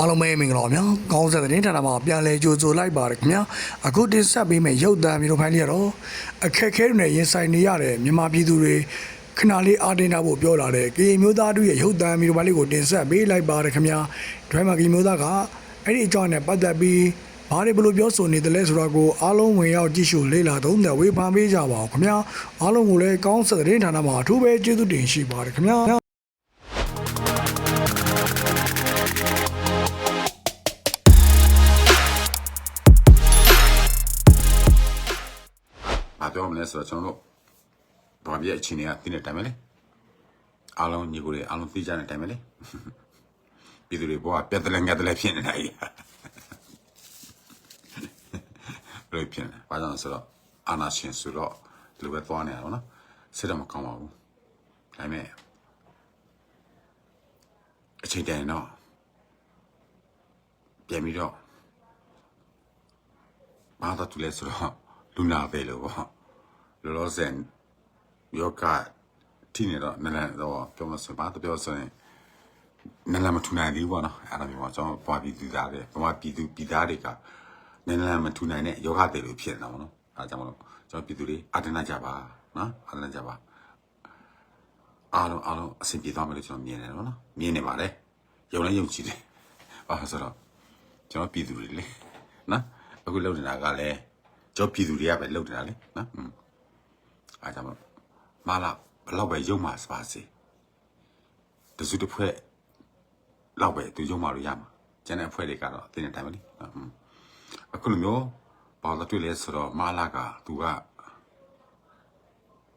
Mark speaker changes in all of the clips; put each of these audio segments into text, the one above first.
Speaker 1: အားလုံးပဲမင်္ဂလာပါဗျာ။ကောင်းဆက်တဲ့တင်ဌာနမှာပြန်လဲကြိုဆိုလိုက်ပါတယ်ခင်ဗျာ။အခုတင်ဆက်ပေးမယ့်ရုပ်သံမျိုးဖိုင်လေးကတော့အခက်အခဲတွေနဲ့ရင်ဆိုင်နေရတဲ့မြန်မာပြည်သူတွေခဏလေးအားတင်းထားဖို့ပြောလာတဲ့ကရင်မျိုးသားတို့ရဲ့ရုပ်သံမျိုးဖိုင်လေးကိုတင်ဆက်ပေးလိုက်ပါတယ်ခင်ဗျာ။ဒရိုင်မာကရင်မျိုးသားကအဲ့ဒီအကြောင်းနဲ့ပတ်သက်ပြီးဘာတွေဘယ်လိုပြောဆိုနေတယ်လဲဆိုတော့ကိုအားလုံးဝင်ရောက်ကြည့်ရှုလေ့လာသုံးသပ်ဝေဖန်ပေးကြပါအောင်ခင်ဗျာ။အားလုံးကိုလည်းကောင်းဆက်တဲ့တင်ဌာနမှာအထူးပဲကျေးဇူးတင်ရှိပါတယ်ခင်ဗျာ။
Speaker 2: ဆိုတော့ကျွန်တော်တို့ဘာပြည့်အချိန်တွေကတင်းတဲ့အတိုင်းပဲလေအားလုံးညီကိုတွေအားလုံးသိကြတဲ့အတိုင်းပဲလေပြည်သူတွေဘောကပြက်တယ်လည်းငတ်တယ်လည်းဖြစ်နေတာကြီးဘယ်လိုဖြစ်လဲဘာကြောင့်ဆိုတော့အာနာရှင်ဆိုတော့ဒီလိုပဲသွားနေရတော့နော်စိတ်တော့မကောင်းပါဘူးဒါပေမဲ့အချိန်တန်တော့ပြန်ပြီးတော့ဘာသာတူလဲဆိုတော့လူနာပဲလို့ပေါ့ လောလောဆယ်ယောဂထိနေတော့နည်းနည်းတော့ပြောမစပါတော့ပြောဆိုရင်နည်းနည်းမထူနိုင်သေးဘူးပေါ့နော်အဲ့ဒါမျိုးပေါ့ကျွန်တော်ပွားပြီးသူသားတယ်ပွားပြီးသူပြီးသားတွေကနည်းနည်းမထူနိုင်တဲ့ယောဂတွေလို့ဖြစ်နေတာပေါ့နော်အဲဒါကြောင့်မလို့ကျွန်တော်ပြည်သူတွေအာတနာကြပါနော်အာတနာကြပါအားလုံးအားလုံးအဆင်ပြေသွားမယ်လို့ကျွန်တော်မြင်တယ်နော်မြင်နေပါတယ်ယုံလည်းယုံကြည်တယ်ဘာလို့ဆိုတော့ကျွန်တော်ပြည်သူတွေလေနော်အခုလုပ်နေတာကလည်းကျွန်တော်ပြည်သူတွေကပဲလုပ်နေတာလေနော်อืม အားကြောင့်မလို့မလာဘယ်တော့ပဲယုံမှာစပါစေတစုတစ်ဖွဲ့လောက်ပဲသူယုံမှာလို့ရမှာကျန်တဲ့အဖွဲ့တွေကတော့တင်းတဲ့တိုင်းပဲလေနော်อืมအခုလိုမျိုးဘာလို့တွေ့လဲဆိုတော့မလာကသူက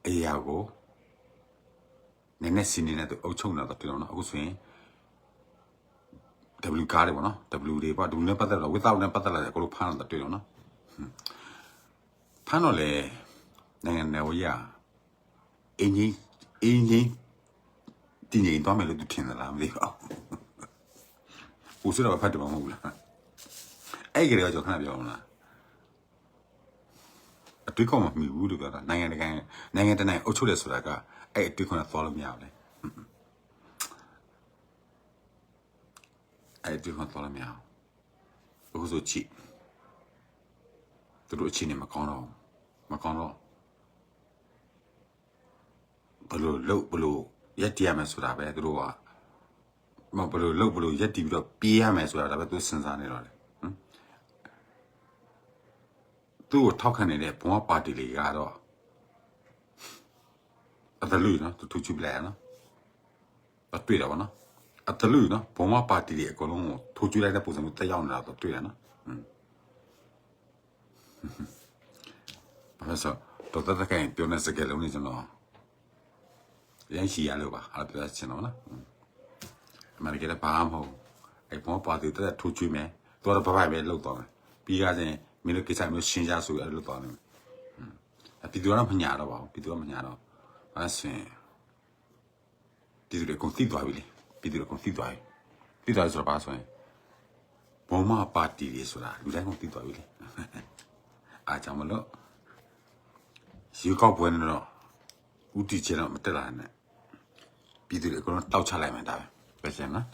Speaker 2: အေးရကိုနည်းနည်းစင်းနေတဲ့သူအုပ်ချုပ်နေတာတော့တွေ့တော့နော်အခုဆိုရင် W ကားတွေပေါ့နော် W တွေပေါ့ W နဲ့ပတ်သက်တော့ without နဲ့ပတ်သက်လာတယ်ကိုလိုဖမ်းတော့တွေ့တော့နော်ဖမ်းတော့လေ နိုင်ငံနယ်ဝရအင်းကြီးအင်းကြီးတင်းကြီးတော့မယ်လို့သူထင်သလားမသိပါဘူးဦးစတော့ဖတ်တယ်မဟုတ်ဘူးလားအဲ့ကြရတော့ခဏပြောမလားအတွေ့ကောမမီဘူးလို့ပြောတာနိုင်ငံတကာနိုင်ငံတကာအုပ်ချုပ်တယ်ဆိုတာကအဲ့အတွေ့ခွန်သွားလို့မရဘူးလေအဲ့ဒီမှာတော်လာမရဘူးအခုဆိုကြည့်သူတို့အချင်းနေမကောင်းတော့မကောင်းတော့ ဘလို့လို့ဘလို့ရက်တည်ရမယ်ဆိုတာပဲသူတို့ကမဘလို့လို့ဘလို့ရက်တည်ပြီးတော့ပြေးရမယ်ဆိုတာဒါပဲသူစဉ်းစားနေတော့လေဟမ်သူ့ကိုထောက်ခံနေတဲ့ဘုံပါတီတွေကတော့အတလူနော်သူသူချူပလဲနော်အတွေ့တယ်ဗောနော်အတလူနော်ဘုံမပါတီတွေအကုန်လုံးကိုထိုးကျွေးလိုက်တဲ့ပုံစံမျိုးတက်ရောက်နေတာတော့တွေ့ရနော်ဟွန်းဘာလို့ဆိုတော့တော်တော်ကင်ပြောနေစကလုံးနေကျွန်တော် ရန်ရှိရလို့ပါအဲ့ဒါပြောချင်တော့နော်အမေရိကန်ဘာမှမဟုတ်အဲ့ဘုံပါတီတက်ထိုးကျွေးမယ်တော်တော်ဘာပဲလောက်တော့မယ်ပြီးကြရင်မင်းတို့ကိစ္စမျိုးရှင်းကြဆိုအဲ့လိုတော့နေမယ်အပြည်သူကတော့မညာတော့ပါဘူးပြည်သူကမညာတော့အဲ့ဆင်ပြည်သူတွေကုန်သိသွားပြီလေပြည်သူတွေကုန်သိသွားပြီသိသွားပြီဆိုတော့ဘာဆိုရင်ဘုံမပါတီတွေဆိုတာလူတိုင်းကုန်သိသွားပြီလေအားကြောင့်မလို့ရေကောက်ပွဲနဲ့တော့ဥတီချင်တော့မတက်လာနဲ့ ပြည်သူတွေအကုန်လုံးတောက်ချလိုက်မှဒါပဲပဲရှင်းနော်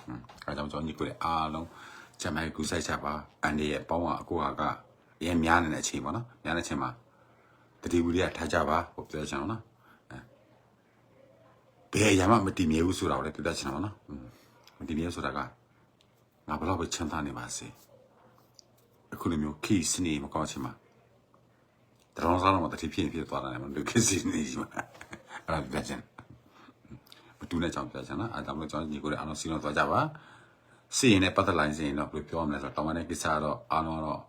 Speaker 2: အားကြောင့်ကျွန်တော်ညီကိုတွေအားလုံးချမ်းမိုက်ကူဆိုင်ချပါအန်ဒီရဲ့ပေါင်းကအကိုဟာကအရင်များနေတဲ့အချိန်ပေါ့နော်များနေတဲ့အချိန်မှာတတိဝီရထားကြပါဟုတ်ပြောချင်အောင်နော်ဘယ်အရာမှမတည်မြဲဘူးဆိုတာကိုလည်းပြသချင်တာပါနော်อืมမတည်မြဲဆိုတာကငါဘယ်တော့ပဲချမ်းသာနေပါစေအခုလိုမျိုးခိစနေမကောင်းချင်မှာတရောင်းစားတော့မတတိဖြစ်ရင်ဖြစ်သွားတယ်မလို့ခိစနေကြီးမှာအဲ့ဒါပြချင်မ တူတဲ့ကြောင့်ပြချင်နော်အဲ့ဒါမလို့ကျွန်တော်ညီကိုလည်းအားလုံးစီလုံးသွားကြပါစီရင်နဲ့ပတ်သက်လာရင်စီရင်တော့ဘယ်ပြောမလဲဆိုတော့တောင်းပန်တဲ့ကိစ္စကတော့အားလုံးတော့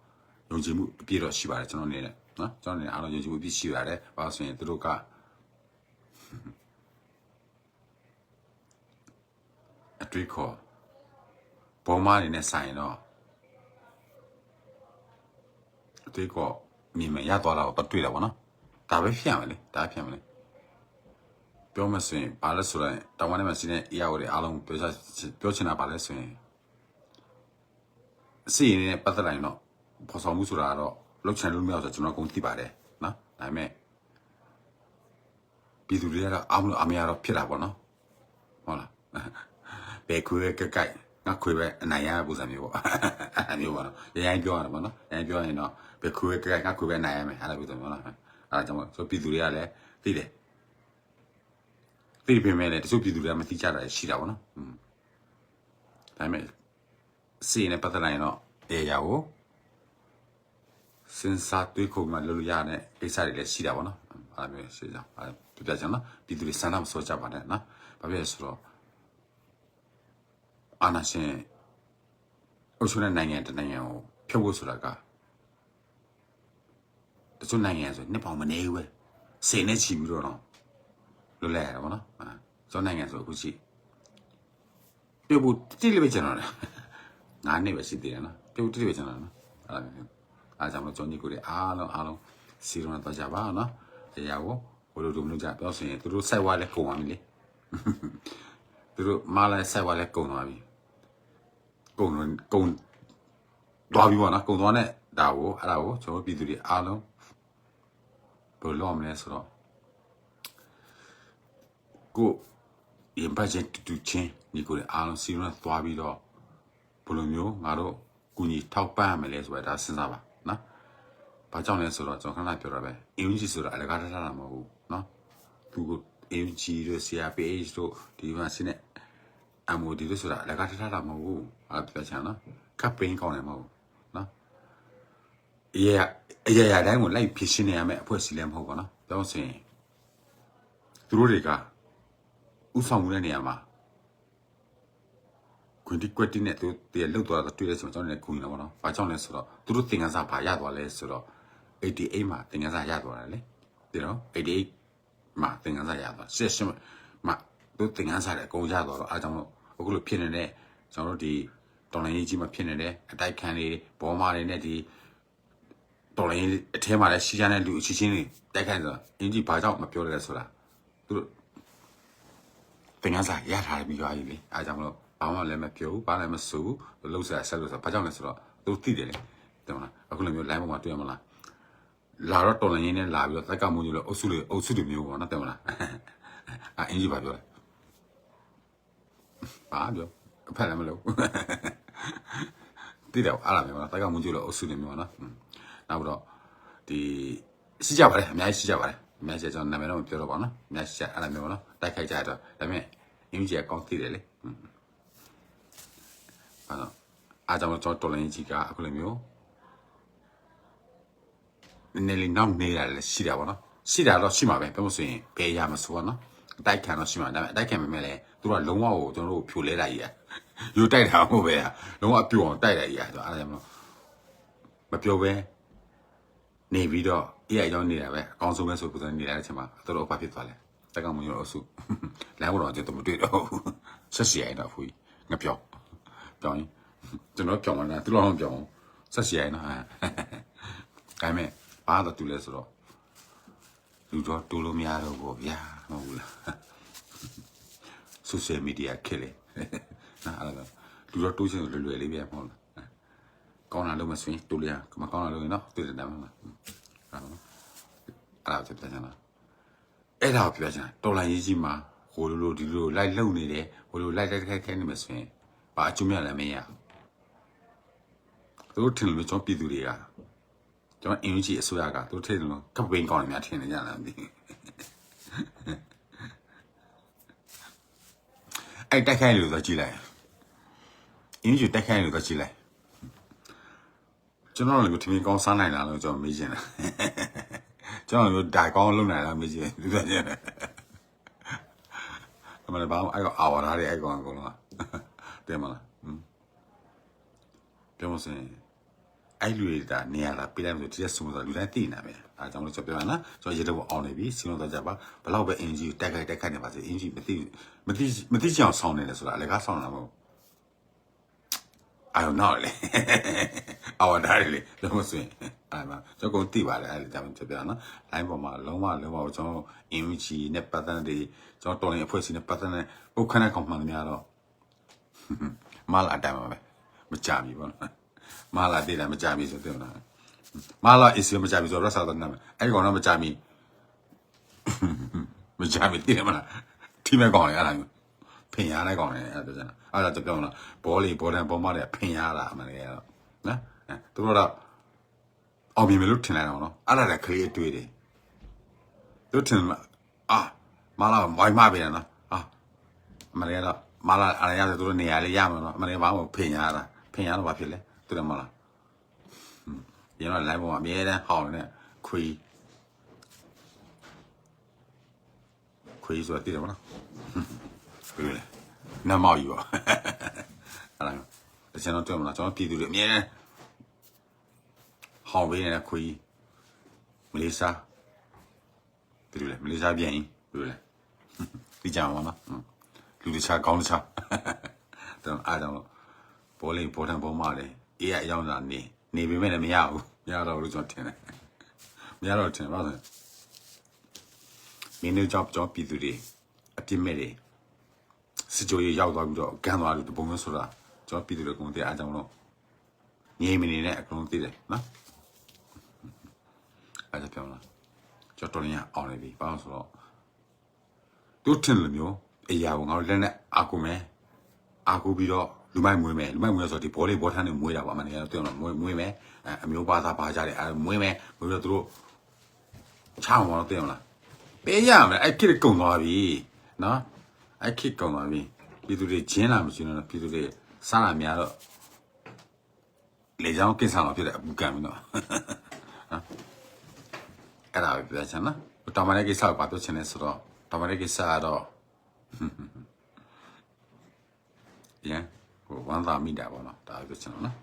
Speaker 2: ယုံကြည်မှုအပြည့်တော့ရှိပါတယ်ကျွန်တော်အနေနဲ့နော်ကျွန်တော်အနေနဲ့အားလုံးယုံကြည်မှုအပြည့်ရှိပါတယ်ဘာလို့ဆိုရင်သူတို့ကအတွေ့ခေါ်ပုံမအနေနဲ့ဆိုင်တော့အတွေ့ခေါ်မြင်မရသွားတာကိုတွေ့တာပေါ့နော်ဒါပဲဖြစ်ရမယ်လေဒါဖြစ်ရမယ်လေ ပြောမစင်ဘာလဲဆိုတော့တောင်ဝမ်းထဲမှာရှိတဲ့ EAO တွေအားလုံးပြောချပြောချင်တာဘာလဲဆိုရင်အစီအရင်နဲ့ပတ်သက်လိုက်တော့ဖော်ဆောင်မှုဆိုတာကတော့လောက်ချင်လို့မရဆိုတော့ကျွန်တော်ကုန်သိပါတယ်နော်ဒါပေမဲ့ပြည်သူတွေကတော့အားမလို့အမရတော့ဖြစ်တာပေါ့နော်ဟုတ်လားဘယ်ခွေးကကြိုက်ငါငါခွေပဲအနိုင်ရတဲ့ပုံစံမျိုးပေါ့အဲ့မျိုးပါနော်ရရင်ပြောရတာပေါ့နော်ရရင်ပြောရင်တော့ဘယ်ခွေကငါခွေပဲနိုင်ရမယ်အဲ့လိုပုံစံမျိုးနော်အဲ့ဒါကြောင့်မို့ဆိုပြည်သူတွေကလည်းသိတယ် သိပေမဲ့လည်းတချို့ပြည်သူတွေကမသိကြတာရှိတာပေါ့နော်อืมဒါပေမဲ့စီနဲ့ပတ်သက်လိုက်ရင်တော့အေးရကိုစင်စာတွေးခုမှလုပ်လို့ရတဲ့ကိစ္စတွေလည်းရှိတာပေါ့နော်အဲ့လိုမျိုးရှိကြအဲ့ပြပြချင်နော်ပြည်သူတွေစံနာမစောကြပါနဲ့နော်ဘာဖြစ်လဲဆိုတော့အာနာရှင်အုပ်ချုပ်တဲ့နိုင်ငံတစ်နိုင်ငံကိုဖြုတ်ဖို့ဆိုတာကတချို့နိုင်ငံဆိုနှစ်ပေါင်မနေဘူးပဲစိတ်နဲ့ချီပြီးတော့တော့ လွတ်လပ်ရတာပေါ့နော်အဲကျွန်တော်နိုင်ငံဆိုအခုရှိပြုတ်ဖို့တိတိလေးပဲကျွန်တော်လည်းငါးနှစ်ပဲရှိသေးတယ်နော်ပြုတ်တိတိပဲကျွန်တော်နော်အဲ့ဒါမျိုးအားကြောင့်မလို့ကျွန်တော်ညီကိုတွေအားလုံးအားလုံးစီရုံတော့ကြပါနော်တရားကိုဘယ်လိုလုပ်မလို့ကြပြောဆိုရင်သူတို့စိုက်ဝါလဲကုန်ပါပြီလေသူတို့မားလဲစိုက်ဝါလဲကုန်သွားပြီကုန်တော့ကုန်သွားပြီပေါ့နော်ကုန်သွားတဲ့ဒါကိုအဲ့ဒါကိုကျွန်တော်ပြည်သူတွေအားလုံးဘယ်လိုလုပ်မလဲဆိုတော့ ကိုရင်ပတ်ချင်းတူတူချင်းညီကိုလည်းအားလုံးစီရင်သွားပြီးတော့ဘယ်လိုမျိုးငါတို့ကူညီထောက်ပံ့ရမလဲဆိုတာဒါစဉ်းစားပါနော်။ဘာကြောင့်လဲဆိုတော့ကျွန်တော်ခဏပြောတာပဲ။အင်ဂျီဆိုတာအလကားထားတာမဟုတ်ဘူးနော်။သူကိုအင်ဂျီတို့ CRPH တို့ဒီမှာစနေအမိုဒီတို့ဆိုတာအလကားထားတာမဟုတ်ဘူး။အဲ့ပြောချင်နော်။ကပ်ပင်းကောင်းတယ်မဟုတ်ဘူးနော်။အေးရအရာရာတိုင်းကိုလိုက်ဖြည့်ရှင်းနေရမယ့်အဖွဲ့အစည်းလည်းမဟုတ်ပါနော်။ဒါဆိုရင်သူတို့တွေက ဥဆောင်မှုတဲ့နေရာမှာခွင့်ဒီကွက်တီနဲ့သူတည်းလောက်သွားတာတွေ့တဲ့ဆိုကျွန်တော်လည်းခုနေတော့ဗောနော်။ဘာကြောင့်လဲဆိုတော့သူတို့သင်ခန်းစာဘာရသွားလဲဆိုတော့88မှာသင်ခန်းစာရသွားတယ်လေ။ဒီနော်88မှာသင်ခန်းစာရသွား။ဆက်ရှင်မှာသူသင်ခန်းစာလည်းအကုန်ရသွားတော့အားကြောင့်လို့အခုလိုဖြစ်နေတဲ့ကျွန်တော်တို့ဒီတော်လိုင်းကြီးမှာဖြစ်နေတဲ့အတိုက်ခံတွေဘောမာတွေနဲ့ဒီတော်လိုင်းအထဲမှာလည်းရှိကြတဲ့လူအချင်းချင်းတွေတိုက်ခိုက်နေတာအင်ကြီးဘာကြောင့်မပြောလဲဆိုတာသူတို့ သင်္ကန်းစာရထားပြီးသွားပြီလေအားကြောင့်မလို့ဘာမှလည်းမပြောဘူးဘာလည်းမဆိုဘူးလှုပ်ရှားဆက်လို့ဆိုဘာကြောင့်လဲဆိုတော့သူသိတယ်လေတင်မလားအခုလိုမျိုး line ပေါ်မှာတွေ့ရမလားလာတော့တော်လည်းရင်းနဲ့လာပြီးတော့တက်ကမွန်ကြီးလို့အုပ်စုလေးအုပ်စုတွေမျိုးပေါ့နော်တင်မလားအာအင်ကြီးဘာပြောလဲဘာပြောအဖက်လည်းမလုပ်တိတယ်အားလာမျိုးနော်တက်ကမွန်ကြီးလို့အုပ်စုတွေမျိုးပေါ့နော်နောက်ပြီးတော့ဒီရှိကြပါတယ်အများကြီးရှိကြပါတယ်အ များကြီးကျွန်တော်နာမည်တော့မပြောတော့ပါဘူးနော်အများကြီးရှိကြအဲ့လိုမျိုးပေါ့နော်တိုက်ခိုက်ကြတော့ဒါပေမဲ့အင်ကြီးကကောင်းသိတယ်လေအဲ့တော့အားကြောင့်ကျွန်တော်တော်လိုင်းကြီးကအခုလိုမျိုးနည်းနည်းလေးနောက်နေတာလည်းရှိတာပေါ့နော်ရှိတာတော့ရှိမှာပဲပြောလို့ဆိုရင်ဘယ်ရမှာဆိုတော့နော်အတိုက်ခံတော့ရှိမှာဒါပေမဲ့အတိုက်ခံပေမဲ့လည်းသူကလုံးဝကိုကျွန်တော်တို့ဖြိုလဲတာကြီးอ่ะယူတိုက်တာမဟုတ်ပဲလုံးဝအပြိုအောင်တိုက်တာကြီးอ่ะဆိုတော့အဲ့ဒါကြောင့်မပြောပဲနေပြီးတော့ အေးအကြောင်းနေတာပဲအကောင်းဆုံးပဲဆိုပုံစံနေတဲ့အချိန်မှာတော်တော်ဘာဖြစ်သွားလဲတက်ကမွန်ရောအဆုလမ်းပေါ်တော့ကျွန်တော်မတွေ့တော့ဆက်စီရိုင်းတော့ဖူးငါပြောပြောင်းကျွန်တော်ပြောင်းလာသူတို့အောင်ပြောင်းဆက်စီရိုင်းတော့ဟာဒါပေမဲ့ဘာတော့တူလဲဆိုတော့လူတော့တူလို့မရတော့ဘူးဗျာမဟုတ်ဘူးလား social media ခက်လေနားအဲ့ဒါလူတော့တိုးချင်လွယ်လွယ်လေးပဲမဟုတ်လားကောင်းတာလို့မဆွင်တူလျာမကောင်းတာလို့နော်တွေ့တယ်တယ်မလား အဲ့ဒါအဲ့ဒါပြောချင်တာအဲ့ဒါကိုပြောချင်တာတော်လိုင်းရေးကြီးမှာဟိုလိုလိုဒီလိုလိုက်လုံနေတယ်ဟိုလိုလိုက်တိုက်ခိုက်ခဲနေမှဆိုရင်ဘာအကျိုးမြတ်လည်းမရဘူးသူတို့ထင်လို့ကျွန်တော်ပြည်သူတွေကကျွန်တော်အင်ဂျီအစိုးရကသူတို့ထင်လို့ကပိန်ကောင်းနေများထင်နေကြလားမသိဘူးအဲ့တိုက်ခိုက်လို့ဆိုကြည့်လိုက်အင်ဂျီတိုက်ခိုက်လို့ဆိုကြည့်လိုက် ကျွန်တော်လည်းထမင်းကောင်းစားနိုင်လားလို့ကျွန်တော်မေးချင်တာကျွန်တော်တို့ဓာတ်ကောင်းလုပ်နိုင်လားမေးချင်လူပြောချင်တယ်အမလည်းဘာမှအဲ့ကောင်အာဝါထားတဲ့အဲ့ကောင်အကုန်လုံးတဲ့မလားပြောမစင်အဲ့လူတွေဒါနေရတာပြလိုက်လို့ဒီရက်ဆုံးဆိုလူတိုင်းသိနေတာပဲအဲကြောင့်လို့ကျွန်တော်ပြောရနော်ကျွန်တော်ရေတော့အောင်နေပြီစီလုံးတော့ကြပါဘလောက်ပဲအင်ဂျီတက်ခိုက်တက်ခိုက်နေပါစေအင်ဂျီမသိမသိမသိချင်အောင်ဆောင်းနေတယ်ဆိုတာအလကားဆောင်းတာမဟုတ် I don't know လေအဝဒါလေလုံးဝဆိုရင်အဲ့မှာကျွန်တော်တိပါတယ်အဲ့ဒါကြောင့်ပြပြနော် line ပေါ်မှာလုံးဝလုံးဝကျွန်တော် image နဲ့ပတ်သက်တဲ့ကျွန်တော်တော်ရင်အဖွဲ့အစည်းနဲ့ပတ်သက်တဲ့ပုတ်ခနဲ့ကောင်မှန်များတော့မလာအတိုင်းပါပဲမကြပြီပေါ့နော်မလာတည်တယ်မကြပြီဆိုတဲ့နော်မလာ is မကြပြီဆိုတော့ဆက်တော့နာမအဲ့ဒီကောင်တော့မကြပြီမကြပြီတည်တယ်မလားထိမဲ့ကောင်လေအဲ့ဒါမျိုး ဖင်ရတဲ့ကောင်လေအဲ့ဒါပြောချင်တာအဲ့ဒါပြောမလားဘောလီဘောတန်ဘောမတဲ့ဖင်ရတာအမှန်တကယ်တော့နော်အဲသူတို့တော့အောင်မြင်မယ်လို့ထင်လိုက်တော့နော်အဲ့ဒါလည်းကလေးအတွေ့တယ်သူထင်လားအာမလာဝိုင်းမပေးတယ်နော်အာအမှန်တကယ်တော့မလာအားရတယ်သူတို့နေရာလေးရမှာနော်အမှန်တကယ်ဘာမှဖင်ရတာဖင်ရတော့ဘာဖြစ်လဲသူတို့မလားဒီတော့ live ပေါ်မှာအများတန်းဟောင်းနေခွေးခွေးဆိုတာသိတယ်မလားဘ ယ်လိုလဲနတ်မောက်ကြီးပေါ့အဲ့ဒါတချင်တော့တွေ့မလားကျွန်တော်ပြည်သူတွေအမြဲတမ်းဟောင်းပေးနေတဲ့ခွေးမလေးရှားဘယ်လိုလဲမလေးရှားပြန်ရင်ဘယ်လိုလဲဒီကြောင်ပါနော်လူတခြားကောင်းတခြားတော့အားကြောင့်ဘောလေးပေါ်တန်ပေါ်မတယ်အေးရအကြောင်းသာနေနေပေမဲ့လည်းမရဘူးမရတော့ဘူးကျွန်တော်ထင်တယ်မရတော့ထင်ပါလားမင်းတို့ကြောင့်ကျွန်တော်ပြည်သူတွေအပြစ်မဲ့တွေ စစ်ကြောရေးရောက်သွားပြီးတော့ကန်သွားတယ်ဒီပုံမျိုးဆိုတာကျွန်တော်ပြည်သူတွေကုန်တဲ့အကြောင်းလို့ငြိမ်မနေနဲ့အကုန်လုံးသိတယ်နော်အဲ့ဒါပြောလားကျွန်တော်တော်ရင်အောင်နေပြီဘာလို့ဆိုတော့သူထင်လို့မျိုးအရာကိုငါတို့လက်နဲ့အာကူမယ်အာကူပြီးတော့လူမိုက်မွေးမယ်လူမိုက်မွေးဆိုတော့ဒီဘောလေးဘောထန်းတွေမွေးတာပါမနေတော့ပြောတော့မွေးမွေးမယ်အဲအမျိုးဘာသာဘာကြတယ်အဲမွေးမယ်မွေးတော့သူတို့ချောင်းမတော့သိအောင်လားပေးရမယ်အဲ့ခစ်ကုံသွားပြီနော် အဲ့ခစ်ကောင်ပါပြီပြည်သူတွေဂျင်းလာမရှင်တော့ပြည်သူတွေစားလာများတော့လေကြောင်းကိစ္စမှာဖြစ်တဲ့အပူကံပြီးတော့အဲ့ဒါပဲပြောချင်တာတော်မလေးကိစ္စကိုပြောချင်တယ်ဆိုတော့တော်မလေးကိစ္စကတော့ရန်ဟိုဝမ်းသာမိတာပေါ့နော်ဒါပြောချင်တော့နော်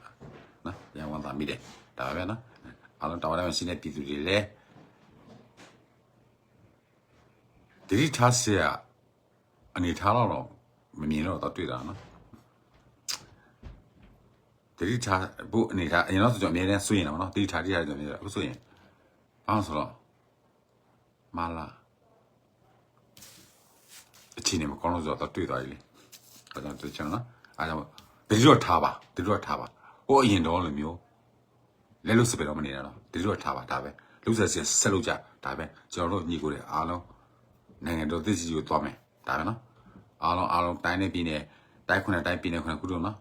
Speaker 2: နော်ရန်ဝမ်းသာမိတယ်ဒါပဲနော်အားလုံးတော်မလေးမရှိတဲ့ပြည်သူတွေလည်းဒိဋ္ဌာဆရာ အနေထားတော့တော့မမြင်တော့တော့တွေ့တာနော်တတိထားဘုအနေထားအရင်တော့ဆိုကျွန်တော်အများနဲ့ဆွေးရင်တော့နော်တတိထားတတိထားကျွန်တော်အခုဆိုရင်ဘာလို့ဆိုတော့မလာအချင်းနေမကောင်းလို့ဆိုတော့တွေ့သွားပြီလေအဲဒါတွေ့ချင်နော်အဲဒါတတိတော့ထားပါတတိတော့ထားပါဟိုအရင်တော့လိုမျိုးလဲလို့စပယ်တော့မနေတာတော့တတိတော့ထားပါဒါပဲလူဆက်ဆက်ဆက်လို့ကြဒါပဲကျွန်တော်တို့ညီကိုတွေအားလုံးနိုင်ငံတော်သိစီကိုသွားမယ်ဒါပဲနော် အားလုံးအားလုံးတိုင်းနဲ့ပြည်နယ်တိုင်းခုနဲ့တိုင်းပြည်နယ်ခုနဲ့ခုတို့နော်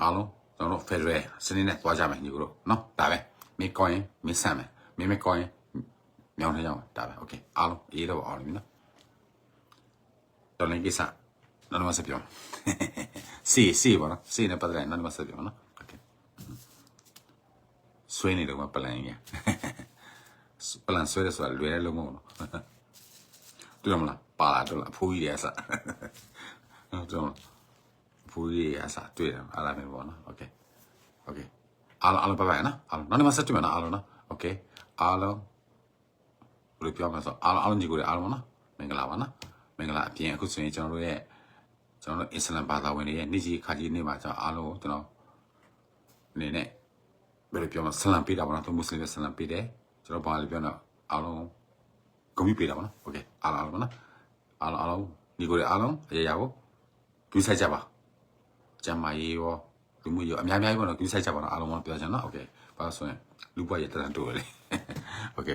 Speaker 2: အားလုံးကျွန်တော်တို့ Federal စနစ်နဲ့သွားကြမယ်ညီကိုတို့နော်ဒါပဲမင်းကောင်းရင်မင်းဆမ်းမယ်မင်းမကောင်းရင်မြောင်းထကြအောင်ဒါပဲ Okay အားလုံးအေးတော့အောင်ပြီနော်တော်လည်းကိစ္စနောက်တော့ဆက်ပြောစီစီပါနော်စီနဲ့ပတ်သက်နောက်တော့ဆက်ပြောနော် Okay ဆွေးနေတော့ပလန်ကြီးပလန်ဆွေးရဆိုတာလွယ်တယ်လို့မဟုတ်ဘူးတွေ့ရမလားပါလာတော့လားအဖိုးကြီးတွေအစ ဟုတ်တော့အဖိုးကြီးတွေအစတွေ့တယ်အားလာမယ်ပေါ့နော်โอเคโอเคအားလုံးအားလုံးဘိုင်ဘိုင်နော်အားလုံးနောက်နေ့မှဆက်တွေ့မယ်နော်အားလုံးနော်โอเคအားလုံးဘယ်လိုပြောမလဲဆိုအားလုံးအားလုံးညီကိုတွေအားလုံးနော်မင်္ဂလာပါနော်မင်္ဂလာအပြင်အခုဆိုရင်ကျွန်တော်တို့ရဲ့ကျွန်တော်တို့အစ္စလမ်ဘာသာဝင်တွေရဲ့နေ့ကြီးခါကြီးနေ့မှာကျွန်တော်အားလုံးကျွန်တော်အနေနဲ့ဘယ်လိုပြောမလဲဆလမ်ပေးတာပေါ့နော်သူမွတ်စလင်တွေဆလမ်ပေးတယ်ကျွန်တော်ဘာလို့ပြောတော့အားလုံး ဂုဏ်ပြုပေးတာပါနော်โอเคအားလုံးအားလုံးပါနော်အားလုံးအားလုံးဒီကိုယ်တွေအားလုံးအရာရာကိုကြွေး ဆိုင်ကြပါကျမ်းမာရေးရောလူမှုရောအများကြီးပေါ့နော်ကြွေးဆိုင်ကြပါနော်အားလုံးပါပြောချင်နော်โอเคဘာလို့ဆိုရင်လူပွားရတန်တိုးလေโอเค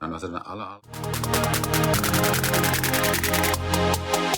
Speaker 2: နော်နော်စနအားလုံးအားလုံး